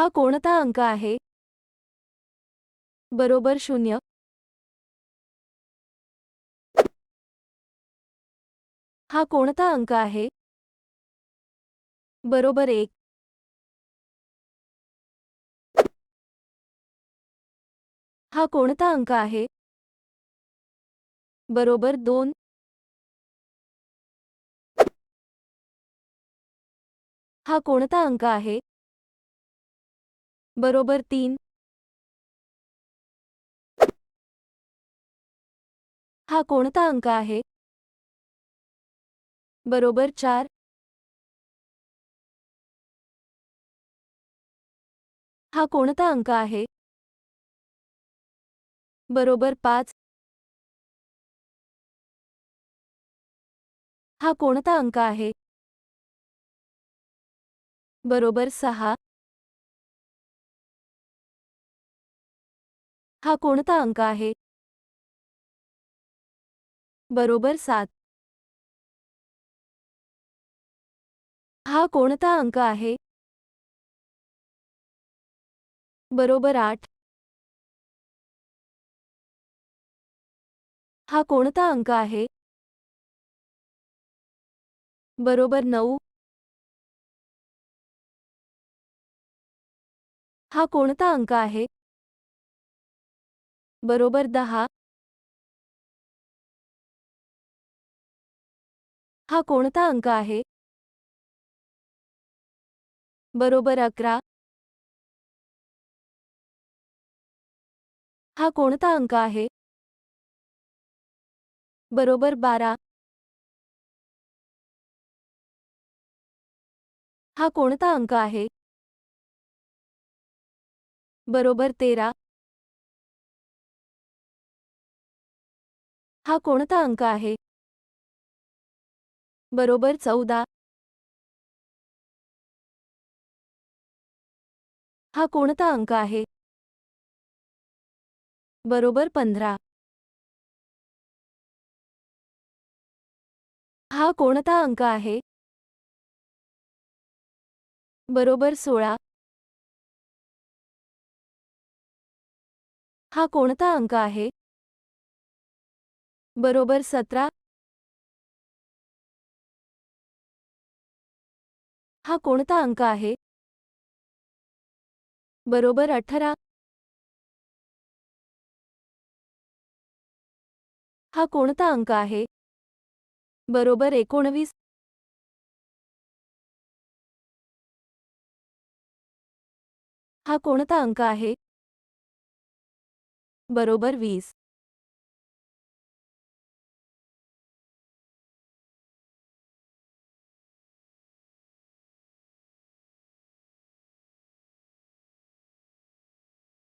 हा कोणता अंक आहे? बरोबर शून्य. हा कोणता अंक आहे? बरोबर एक. हा कोणता अंक आहे? बरोबर दोन. हा कोणता अंक आहे? बरोबर तीन. हा कोणता अंक आहे? बरोबर चार. हा कोणता अंक आहे? बरोबर पाच. हा कोणता अंक आहे? बरोबर सहा. हा कोणता अंक आहे? बरोबर सात. हा कोणता अंक आहे? बरोबर आठ. हा कोणता अंक आहे? बरोबर नऊ. हा कोणता अंक आहे? बरोबर दहा. हा कोणता अंक आहे? बरोबर अकरा. हा कोणता अंक आहे? बरोबर बारा. हा कोणता अंक आहे? बरोबर तेरा. हा कोणता अंक आहे? बरोबर चौदा. हा कोणता अंक आहे? बरोबर पंधरा. हा कोणता अंक आहे? बरोबर सोळा. हा कोणता अंक आहे? बरोबर सतरा. हा कोणता अंक आहे? बरोबर अठरा. हा कोणता अंक आहे? बरोबर एकोणवीस. हा कोणता अंक आहे? बरोबर वीस.